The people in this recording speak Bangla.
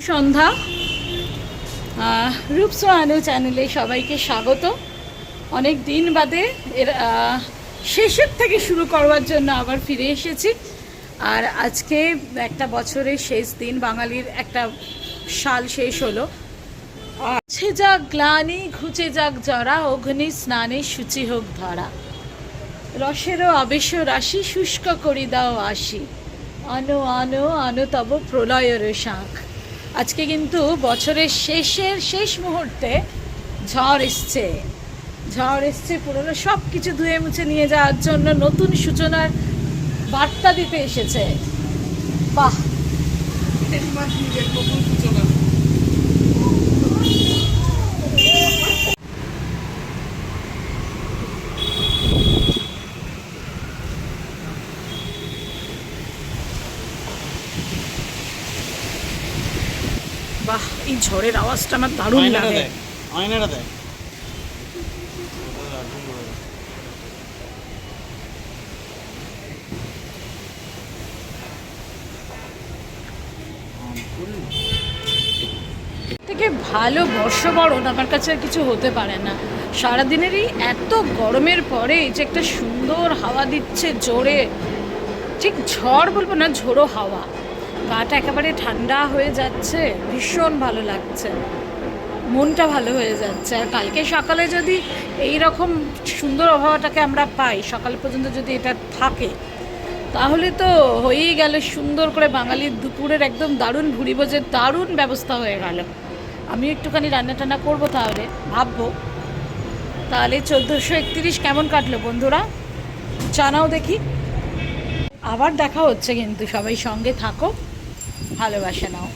সন্ধ্যা। আহ, রূপসোহানু চ্যানেলে সবাইকে স্বাগত। অনেক দিন বাদে এর শেষের থেকে শুরু করবার জন্য আবার ফিরে এসেছি। আর আজকে একটা বছরের শেষ দিন বাঙালির একটা সাল শেষ হলো। আছে যাক গ্লানি ঘুচে যাক জরা অগ্নি স্নানে সূচি হোক ধরা। রসেরও আবেশ রাশি শুষ্ক করি দাও আসি আনো আনো আনো তব প্রলয়ের শাঁখ। আজকে কিন্তু বছরের শেষের শেষ মুহূর্তে ঝড় এসছে। ঝড় এসছে পুরনো সব কিছু ধুয়ে মুছে নিয়ে যাওয়ার জন্য নতুন সূচনার বার্তা দিতে এসেছে। বাহ! বাহ এই ঝড়ের আওয়াজটা আমার দারুণ লাগে। আয়নাটা দেয় থেকে ভালো বর্ষবরণ আমার কাছে আর কিছু হতে পারে না। সারাদিনেরই এত গরমের পরে যে একটা সুন্দর হাওয়া দিচ্ছে জোরে। ঠিক ঝড় বলব না ঝোড়ো হাওয়া। গাটা একেবারে ঠান্ডা হয়ে যাচ্ছে, ভীষণ ভালো লাগছে। মনটা ভালো হয়ে যাচ্ছে। আর কালকে সকালে যদি এই রকম সুন্দর আবহাওয়াটাকে আমরা পাই, সকাল পর্যন্ত যদি এটা থাকে, তাহলে তো হয়েই গেল সুন্দর করে বাঙালির দুপুরের একদম দারুণ ভুড়ি ভোজের দারুণ ব্যবস্থা হয়ে গেল। আমি একটুখানি রান্না টান্না করব তাহলে, ভাববো। তাহলে চোদ্দোশো একত্রিশ কেমন কাটলো বন্ধুরা? জানাও দেখি। আবার দেখা হচ্ছে কিন্তু সবাই সঙ্গে থাকো। ভালোবাসে নাও।